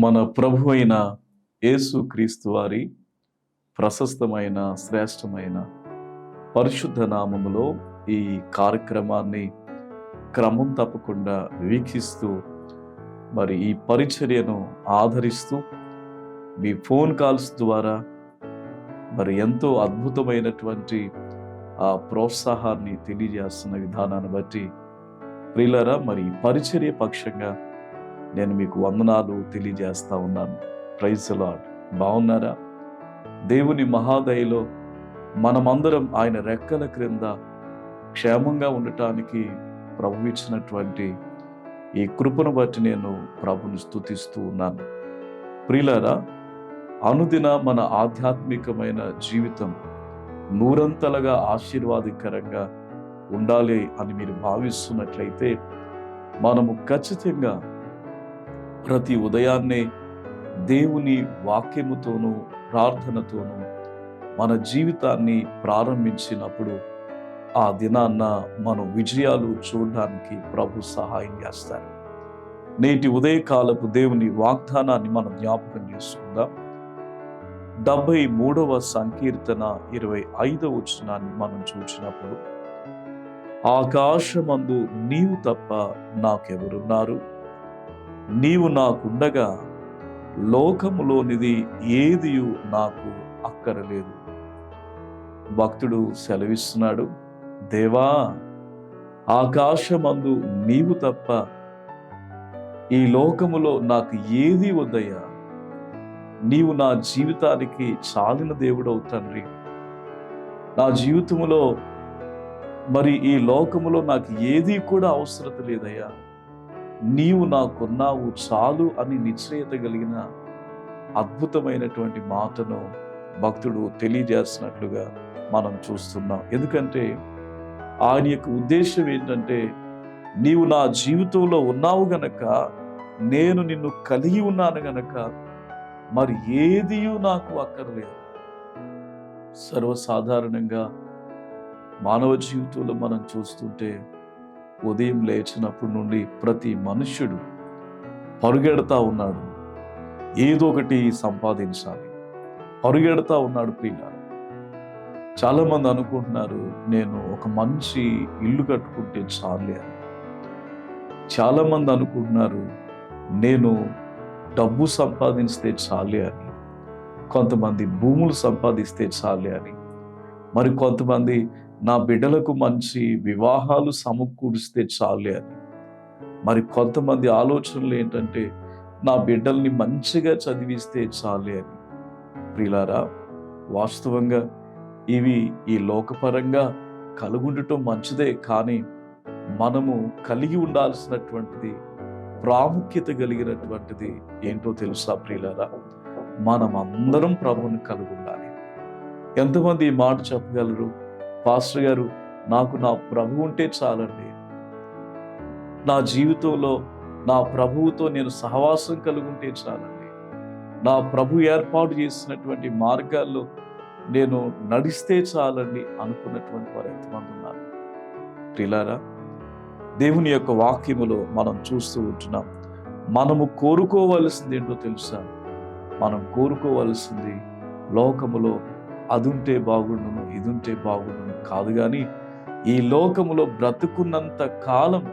మన ప్రభు అయిన యేసు క్రీస్తు వారి ప్రశస్తమైన శ్రేష్టమైన పరిశుద్ధ నామములో ఈ కార్యక్రమాన్ని క్రమం తప్పకుండా వీక్షిస్తూ మరి ఈ పరిచర్యను ఆదరిస్తూ మీ ఫోన్ కాల్స్ ద్వారా మరి ఎంతో అద్భుతమైనటువంటి ఆ ప్రోత్సాహాన్ని తెలియజేస్తున్న విధానాన్ని బట్టి ప్రియులరా మరి ఈ పరిచర్య పక్షంగా నేను మీకు వందనాలు తెలియజేస్తా ఉన్నాను. ప్రైజ్ లాడ్ బాగున్నారా? దేవుని మహాదయలో మనమందరం ఆయన రెక్కల క్రింద క్షేమంగా ఉండటానికి ప్రభు ఇచ్చినటువంటి ఈ కృపను బట్టి నేను ప్రభుని స్తుతిస్తూ ఉన్నాను. ప్రియులారా అనుదిన మన ఆధ్యాత్మికమైన జీవితం నూరంతలుగా ఆశీర్వాదకరంగా ఉండాలి అని మీరు భావిస్తున్నట్లయితే మనము ఖచ్చితంగా ప్రతి ఉదయాన్నే దేవుని వాక్యముతోనూ ప్రార్థనతోనూ మన జీవితాన్ని ప్రారంభించినప్పుడు ఆ దినాన్న మనం విజయాలు చూడడానికి ప్రభు సహాయం చేస్తారు. నేటి ఉదయకాలపు దేవుని వాగ్దానాన్ని మనం జ్ఞాపకం చేసుకుందాం. డెబ్బై మూడవ సంకీర్తన ఇరవై ఐదవ వచనాన్ని మనం చూసినప్పుడు ఆకాశమందు నీవు తప్ప నాకెవరున్నారు? నీవు నాకుండగా లోకములోనిది ఏది నాకు అక్కరలేదు. భక్తుడు సెలవిస్తున్నాడు దేవా ఆకాశమందు నీవు తప్ప ఈ లోకములో నాకు ఏది వద్దయ్యా? నీవు నా జీవితానికి చాలిన దేవుడవు తండ్రి. నా జీవితంలో మరి ఈ లోకములో నాకు ఏది కూడా అవసరత లేదయ్యా. నీవు నాకున్నావు చాలు అని నిశ్చయత కలిగిన అద్భుతమైనటువంటి మాటను భక్తుడు తెలియజేస్తున్నట్లుగా మనం చూస్తున్నాం. ఎందుకంటే ఆయన యొక్క ఉద్దేశం ఏంటంటే నీవు నా జీవితంలో ఉన్నావు గనక నేను నిన్ను కలిగి ఉన్నాను గనక మరి ఏది నాకు అక్కర్లేదు. సర్వసాధారణంగా మానవ జీవితంలో మనం చూస్తుంటే ఉదయం లేచినప్పటి నుండి ప్రతి మనుష్యుడు పరుగెడతా ఉన్నాడు. ఏదో ఒకటి సంపాదించాలి. పరుగెడతా ఉన్నాడు ప్రియుల చాలామంది అనుకుంటున్నారు నేను ఒక మంచి ఇల్లు కట్టుకుంటే చాలే అని. చాలామంది అనుకుంటున్నారు నేను డబ్బు సంపాదిస్తే చాలే అని. కొంతమంది భూములు సంపాదిస్తే చాలే అని. మరి కొంతమంది నా బిడ్డలకు మంచి వివాహాలు సమకూరిస్తే చాలే అని. మరి కొంతమంది ఆలోచనలు ఏంటంటే నా బిడ్డల్ని మంచిగా చదివిస్తే చాలే అని. ప్రిలారా వాస్తవంగా ఇవి ఈ లోకపరంగా కలుగుండటం మంచిదే కానీ మనము కలిగి ఉండాల్సినటువంటిది ప్రాముఖ్యత కలిగినటువంటిది ఏంటో తెలుసా ప్రియులారా? మనం అందరం ప్రభువుని కలిగి ఉండాలి ఎంతమంది ఈ మాట చెప్పగలరు? పాస్టర్ గారు నాకు నా ప్రభు ఉంటే చాలండి. నా జీవితంలో నా ప్రభువుతో నేను సహవాసం కలిగి ఉంటే చాలండి. నా ప్రభు ఏర్పాటు చేసినటువంటి మార్గాల్లో నేను నడిస్తే చాలండి అనుకున్నటువంటి వారు ఎంతమంది ఉన్నారు. ప్రిలారా దేవుని యొక్క వాక్యములో మనం చూస్తూ ఉంటున్నాం. మనము కోరుకోవలసింది ఏంటో తెలుసా? మనం కోరుకోవలసింది లోకములో అదుంటే బాగుండును ఇదుంటే బాగుండును కాదు కానీ ఈ లోకములో బ్రతుకున్నంత కాలం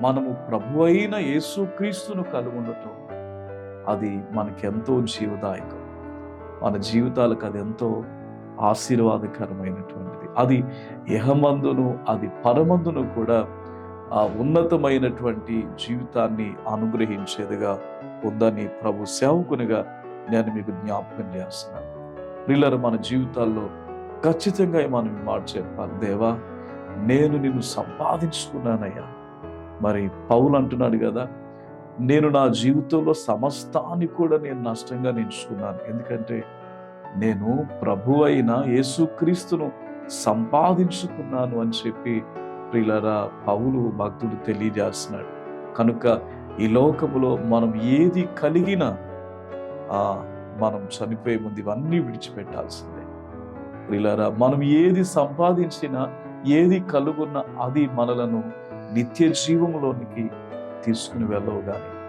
మనము ప్రభు అయిన యేసుక్రీస్తును కలుగుండటం అది మనకెంతో జీవదాయకం. మన జీవితాలకు అది ఎంతో ఆశీర్వాదకరమైనటువంటిది. అది యహమందును అది పరమందును కూడా ఆ ఉన్నతమైనటువంటి జీవితాన్ని అనుగ్రహించేదిగా ఉందని ప్రభు సేవకునిగా నేను మీకు జ్ఞాపకం చేస్తున్నాను. ప్రిల్లరు మన జీవితాల్లో ఖచ్చితంగా మనం మార్చే మాట చెప్పాలి దేవా నేను నిన్ను సంపాదించుకున్నానయ్యా. మరి పౌలు అంటున్నాడు కదా నేను నా జీవితంలో సమస్తాన్ని కూడా నేను నష్టంగా నేర్చుకున్నాను ఎందుకంటే నేను ప్రభు అయిన యేసుక్రీస్తును సంపాదించుకున్నాను అని చెప్పి ప్రిలరా పౌలు భక్తుడు తెలియజేస్తున్నాడు. కనుక ఈ లోకములో మనం ఏది కలిగినా మనం చనిపోయే ముందు ఇవన్నీ విడిచిపెట్టాల్సిందే. ప్రిలరా మనం ఏది సంపాదించినా ఏది కలుగున్న అది మనలను నిత్య జీవంలోనికి తీసుకుని వెళ్ళవు కానీ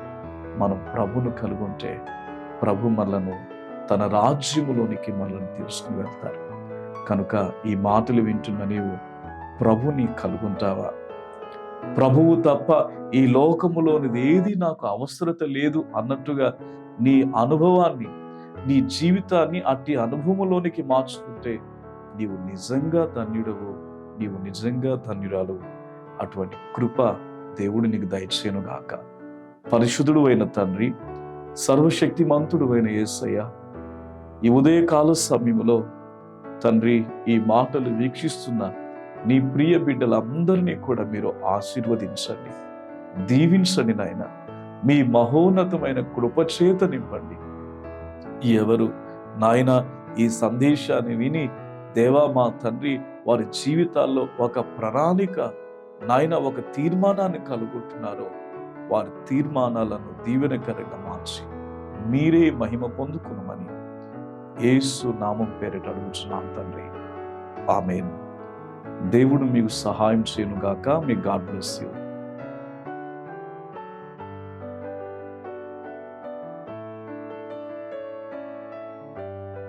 మనం ప్రభును కలుగుంటే ప్రభు మనలను తన రాజ్యములోనికి మనల్ని తీసుకుని వెళ్తారు. కనుక ఈ మాటలు వింటున్న నీవు ప్రభుని కలుగుంటావా? ప్రభువు తప్ప ఈ లోకములోనిది ఏది నాకు అవసరత లేదు అన్నట్టుగా నీ అనుభవాన్ని నీ జీవితాన్ని అట్టి అనుభవంలోనికి మార్చుకుంటే నీవు నిజంగా ధన్యుడవు నీవు నిజంగా ధన్యురాలు అటువంటి కృప దేవుడు నీకు దయచేయను గాక పరిశుద్ధుడు అయిన తండ్రి సర్వశక్తిమంతుడు అయిన ఏసయ్య ఈ ఉదయకాల సమయంలో తండ్రి ఈ మాటలు వీక్షిస్తున్న నీ ప్రియ బిడ్డలందరినీ కూడా మీరు ఆశీర్వదించండి దీవించండి నాయన. మీ మహోన్నతమైన కృపచేత నింపండి. ఎవరు? నాయన ఈ సందేశాన్ని విని దేవా మా తండ్రి వారి జీవితాల్లో ఒక ప్రణాళిక నాయన ఒక తీర్మానాన్ని కలుగుతున్నారో వారి తీర్మానాలను దీవెనకరంగా మార్చి మీరే మహిమ పొందుకునమని ఏసు నామం పేరిట అడుగుచున్నాం తండ్రి. ఆమెన్. దేవుడు మీకు సహాయం చేయను గాక మీ గాడ్ బ్లెస్ యూ.